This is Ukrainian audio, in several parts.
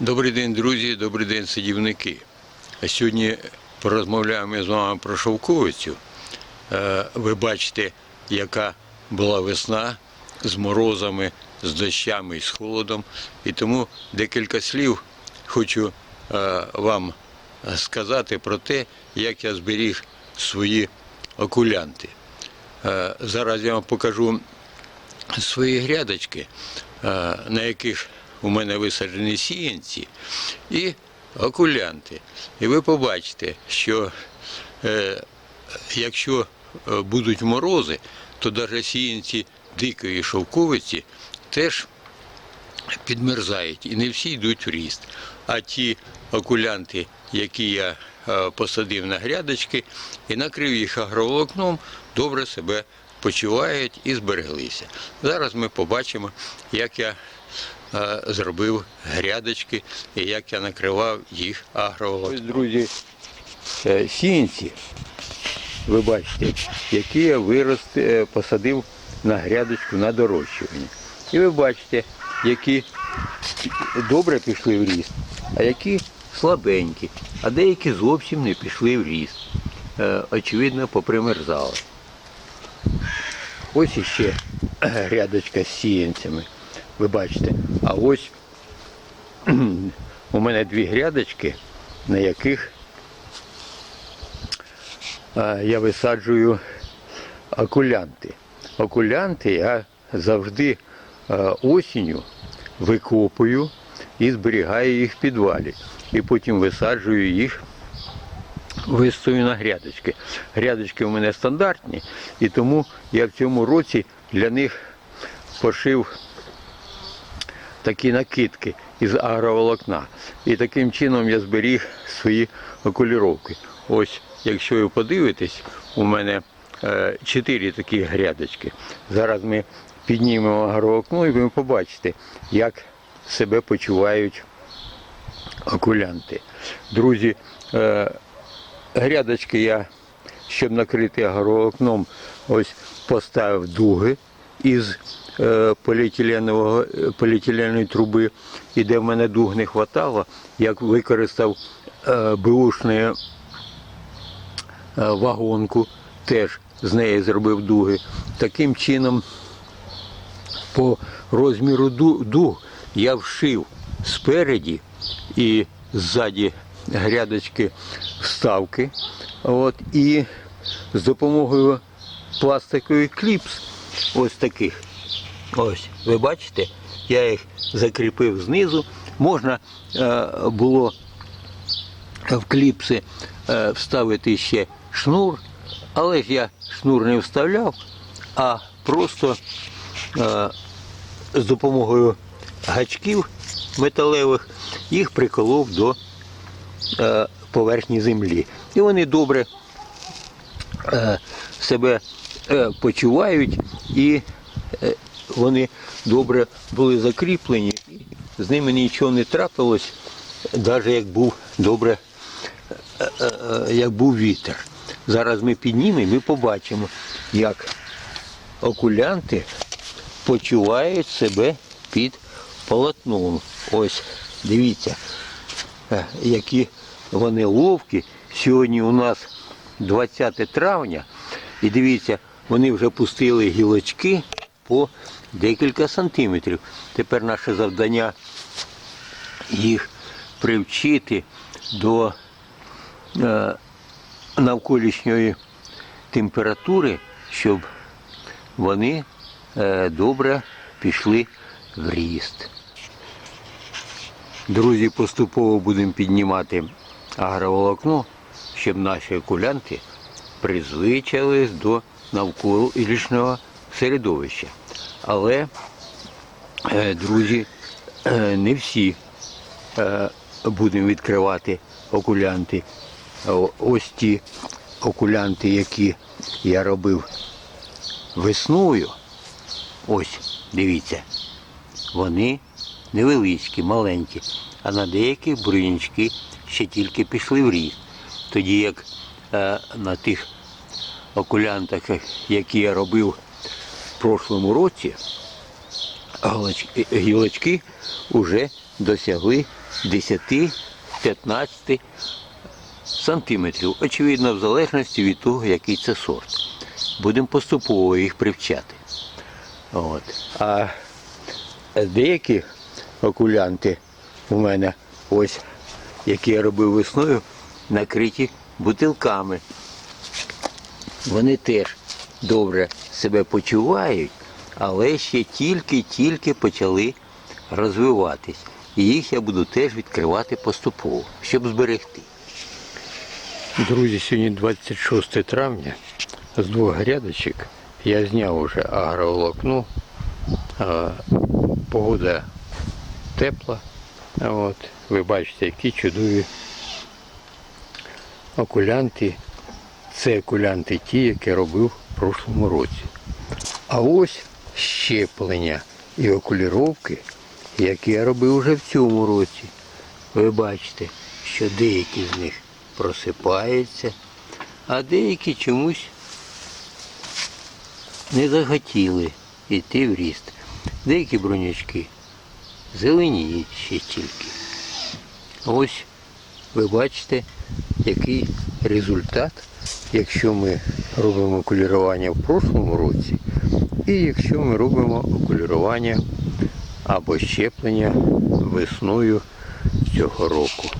Добрий день, друзі, добрий день, садівники. Сьогодні порозмовляємо з вами про шовковицю. Е, Ви бачите, яка була весна з морозами, з дощами і з холодом. І тому декілька слів хочу е, вам сказати про те, як я зберіг свої окулянти. Е, Зараз я вам покажу свої грядочки, на яких у мене висаджені сіянці і окулянти. І ви побачите, що е, якщо е, будуть морози, то навіть сіянці дикої шовковиці теж підмерзають і не всі йдуть в ріст. А ті окулянти, які я е, посадив на грядочки і накрив їх агроволокном, добре себе почувають і збереглися. Зараз ми побачимо, як я зробив грядочки і як я накривав їх. Ось, друзі, е, сіянці, ви бачите, які я вирос, е, посадив на грядочку на дорощування. І ви бачите, які добре пішли в ріст, а які слабенькі, а деякі зовсім не пішли в ріст. Е, Очевидно, попримерзали. Ось іще грядочка з сіянцями. Ви бачите. А ось у мене дві грядочки, на яких е, я висаджую окулянти. Окулянти я завжди е, осінню викопую і зберігаю їх в підвалі. І потім висаджую їх вистою на грядочки. Грядочки у мене стандартні, і тому я в цьому році для них пошив такі накидки із агроволокна. І таким чином я зберіг свої окуліровки. Ось, якщо ви подивитесь, у мене е, чотири такі грядочки. Зараз ми піднімемо агроволокно і ви побачите, як себе почувають окулянти. Друзі, е, грядочки я, щоб накрити агроволокном, ось поставив дуги із поліетиленової труби, і де в мене дуг не вистачало, я використав е, е, вагонку, теж з неї зробив дуги. Таким чином, по розміру дуг я вшив спереді і ззаді грядочки вставки. От, і з допомогою пластикових кліпс, ось таких. Ось, ви бачите, я їх закріпив знизу. Можна е, було в кліпси е, вставити ще шнур, але ж я шнур не вставляв, а просто е, з допомогою гачків металевих їх приколов до поверхні землі. І вони добре себе почувають і вони добре були закріплені, з ними нічого не трапилось, навіть як був добре, е, е, е, як був вітер. Зараз ми піднімемо і побачимо, як окулянти почувають себе під полотном. Ось, дивіться, які вони ловкі. Сьогодні у нас 20 травня, і дивіться, вони вже пустили гілочки по декілька сантиметрів. Тепер наше завдання їх привчити до е, навколишньої температури, щоб вони е, добре пішли в ріст. Друзі, поступово будемо піднімати агроволокно, щоб наші окулянти призвичались до навколишнього середовища. Але, е, друзі, е, не всі е, будемо відкривати окулянти. Ось ті окулянти, які я робив весною. Ось, дивіться, вони невеличкі, маленькі, а на деяких бур'янчики ще тільки пішли в ріст. Тоді як на тих окулянтах, які я робив в прошлому році, е, гілочки вже досягли 10-15 сантиметрів. Очевидно, в залежності від того, який це сорт. Будемо поступово їх привчати. От. А деякі окулянти у мене ось, які я робив весною, накриті бутилками. Вони теж добре себе почувають, але ще тільки-тільки почали розвиватись. І їх я буду теж відкривати поступово, щоб зберегти. Друзі, сьогодні 26 травня. З двох грядочок я зняв уже агроволокно. Погода тепла. От, ви бачите, які чудові окулянти. Це окулянти ті, які робив прошлому році. А ось щеплення і окуліровки, які я робив вже в цьому році. Ви бачите, що деякі з них просипаються, а деякі чомусь не захотіли йти в ріст. Деякі бронячки зеленіють ще тільки. Ось ви бачите, який результат, якщо ми робимо окулірування в прошлому році, і якщо ми робимо окулірування або щеплення весною цього року.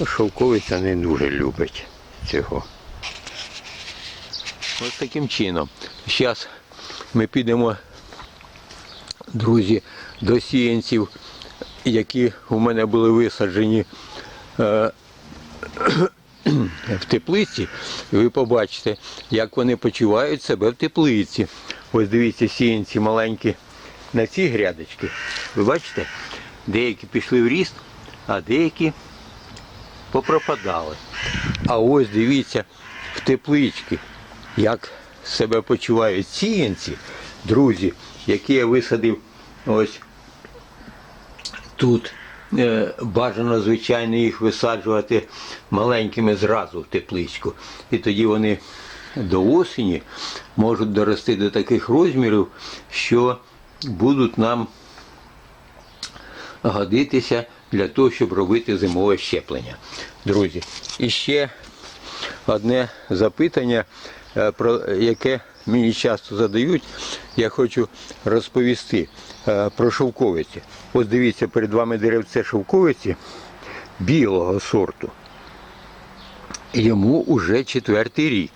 Ну, Шовковиця не дуже любить цього. Ось таким чином. Зараз ми підемо, друзі, до сіянців, які у мене були висаджені е, в теплиці. Ви побачите, як вони почувають себе в теплиці. Ось дивіться, сіянці маленькі на ці грядочки. Ви бачите, деякі пішли в ріст, а деякі попропадали. А ось дивіться в теплички, як себе почувають сіянці, друзі, які я висадив ось тут. Е, Бажано, звичайно, їх висаджувати маленькими зразу в тепличку. І тоді вони до осені можуть дорости до таких розмірів, що будуть нам годитися для того, щоб робити зимове щеплення. Друзі, і ще одне запитання, е, про яке мені часто задають, я хочу розповісти е, про шовковиці. Ось дивіться, перед вами деревце шовковиці білого сорту. Йому уже четвертий рік.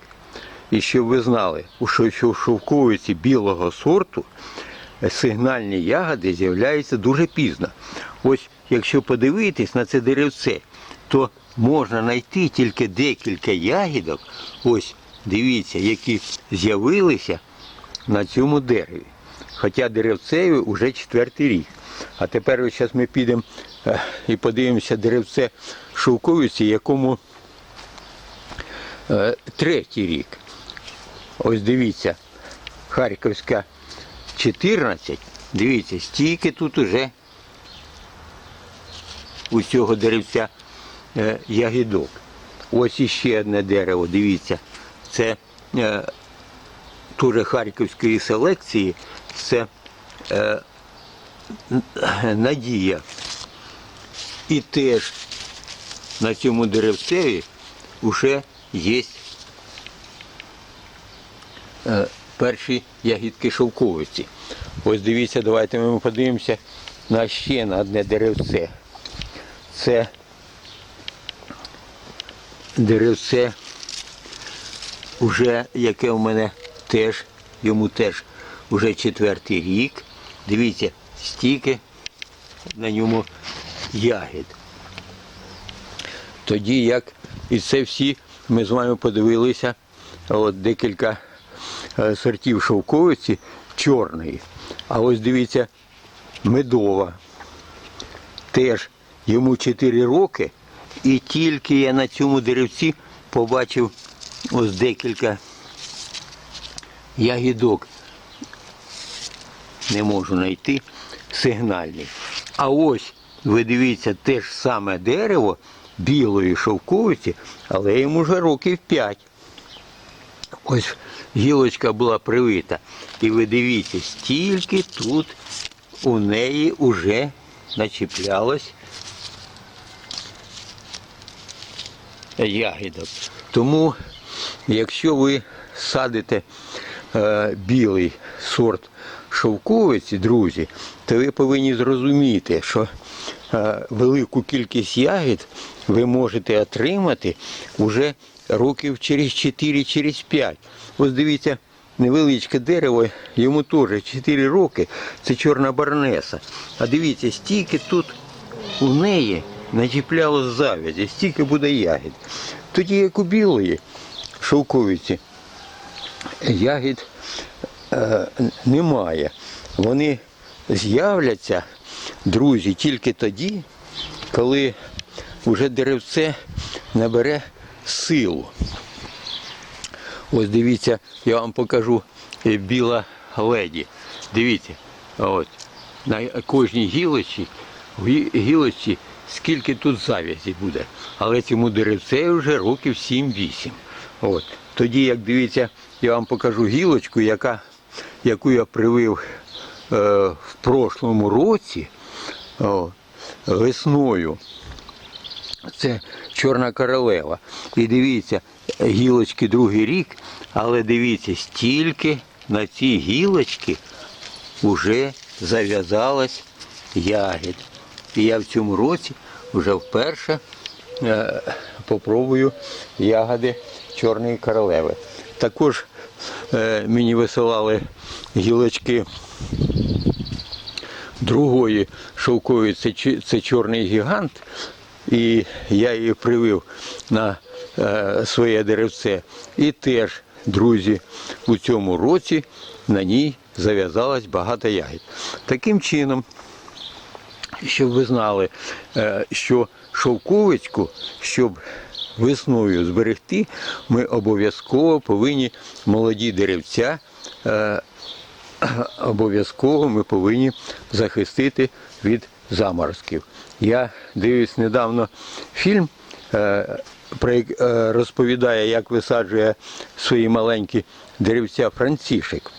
І щоб ви знали, що в шовковиці білого сорту сигнальні ягоди з'являються дуже пізно. Ось якщо подивитись на це деревце, то можна знайти тільки декілька ягідок, ось дивіться, які з'явилися на цьому дереві. Хоча деревцеві вже четвертий рік. А тепер зараз ми підемо е, і подивимося деревце шовковиці, якому е, третій рік. Ось дивіться, Харківська 14. Дивіться, стільки тут уже у цього деревця е, ягідок. Ось іще одне дерево, дивіться. Це е, теж харківської селекції, це е, надія. І теж на цьому деревцеві вже є е, перші ягідки шовковиці. Ось дивіться, давайте ми подивимося на ще на одне деревце. Це деревце, уже, яке у мене теж, йому теж вже четвертий рік. Дивіться, стільки на ньому ягід. Тоді як і це всі ми з вами подивилися от декілька е, сортів шовковиці чорної. А ось дивіться, медова. Теж йому 4 роки, і тільки я на цьому деревці побачив ось декілька ягідок. Не можу знайти сигнальний. А ось, ви дивіться, те ж саме дерево білої шовковиці, але йому вже років п'ять. Ось гілочка була привита. І ви дивіться, стільки тут у неї вже начіплялось ягідок. Тому якщо ви садите е, білий сорт шовковиці, друзі, то ви повинні зрозуміти, що е, велику кількість ягід ви можете отримати вже років через 4 через 5. Ось дивіться, невеличке дерево, йому теж 4 роки, це чорна барнеса. А дивіться, стільки тут у неї начіпляло завязі, стільки буде ягід. Тоді як у білої шовковиці ягід е, немає. Вони з'являться, друзі, тільки тоді, коли вже деревце набере силу. Ось дивіться, я вам покажу е, біла леді. Дивіться, от, на кожній гілочці, гілочці скільки тут завязі буде. Але цьому деревцею вже років 7-8. От. Тоді, як дивіться, я вам покажу гілочку, яка, яку я привив е, в прошлому році о, весною. Це чорна королева. І дивіться, гілочки другий рік, але дивіться, стільки на ці гілочки вже зав'язалось ягід. І я в цьому році вже вперше е, попробую ягоди чорної королеви. Також е, мені висилали гілочки другої шовкової, це, це чорний гігант. І я її привив на е, своє деревце. І теж, друзі, у цьому році на ній зав'язалось багато ягід. Таким чином, щоб ви знали, е, що шовковичку, щоб весною зберегти, ми обов'язково повинні молоді деревця е, обов'язково ми повинні захистити від заморозків. Я дивлюсь недавно фільм, е, про е, розповідає, як висаджує свої маленькі деревця Францішек.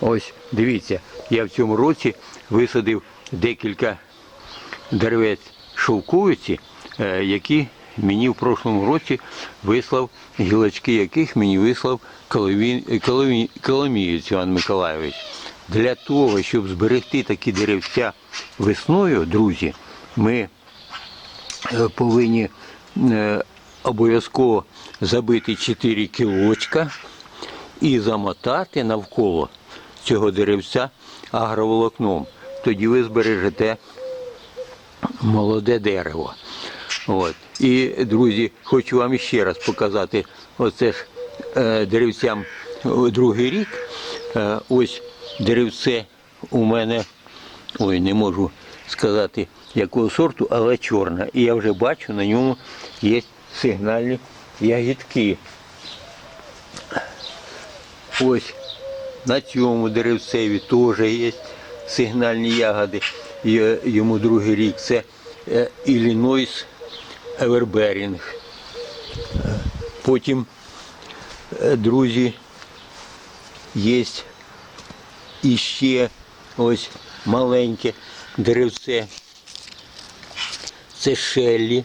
Ось дивіться, я в цьому році висадив декілька деревець шовковиці, які мені в прошлому році вислав, гілочки яких мені вислав Коломі- Коломі- Коломієць Іван Миколайович. Для того, щоб зберегти такі деревця весною, друзі, ми е, повинні е, обов'язково забити 4 кілочка і замотати навколо цього деревця агроволокном. Тоді ви збережете молоде дерево. От. І, друзі, хочу вам ще раз показати оце ж е, деревцям другий рік. Е, ось деревце у мене, ой, не можу сказати якого сорту, але чорне. І я вже бачу, на ньому є сигнальні ягідки. Ось на цьому деревцеві теж є сигнальні ягоди. Йому другий рік це е, Іллінойс Еверберінг. Потім, е, друзі, є іще ось маленьке деревце. Це Шеллі.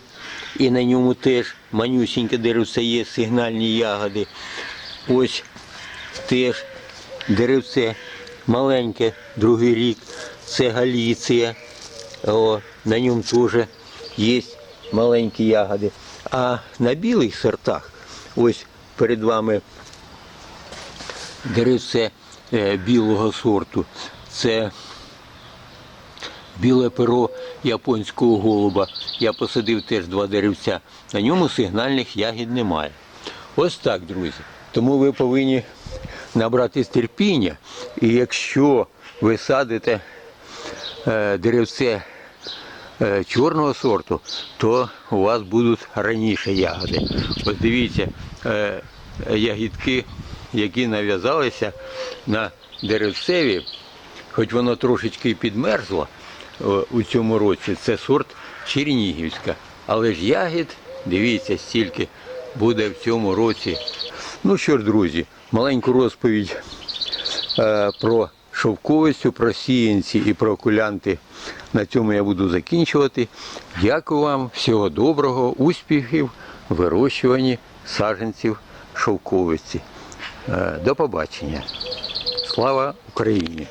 І на ньому теж манюсіньке деревце є сигнальні ягоди. Ось теж деревце маленьке, другий рік, це Галіція. О, на ньому теж є маленькі ягоди. А на білих сортах, ось перед вами деревце білого сорту. Це біле перо японського голуба. Я посадив теж два деревця. На ньому сигнальних ягід немає. Ось так, друзі. Тому ви повинні набратись терпіння. І якщо ви садите е, деревце чорного сорту, то у вас будуть раніше ягоди. Ось дивіться, е, ягідки, які нав'язалися на деревцеві, хоч воно трошечки підмерзло е, у цьому році, це сорт Чернігівська. Але ж ягід, дивіться, стільки буде в цьому році. Ну що ж, друзі, маленьку розповідь е, про шовковицю, про сіянці і про окулянти. На цьому я буду закінчувати. Дякую вам, всього доброго, успіхів вирощуванні саженців шовковиці. Е, До побачення. Слава Україні!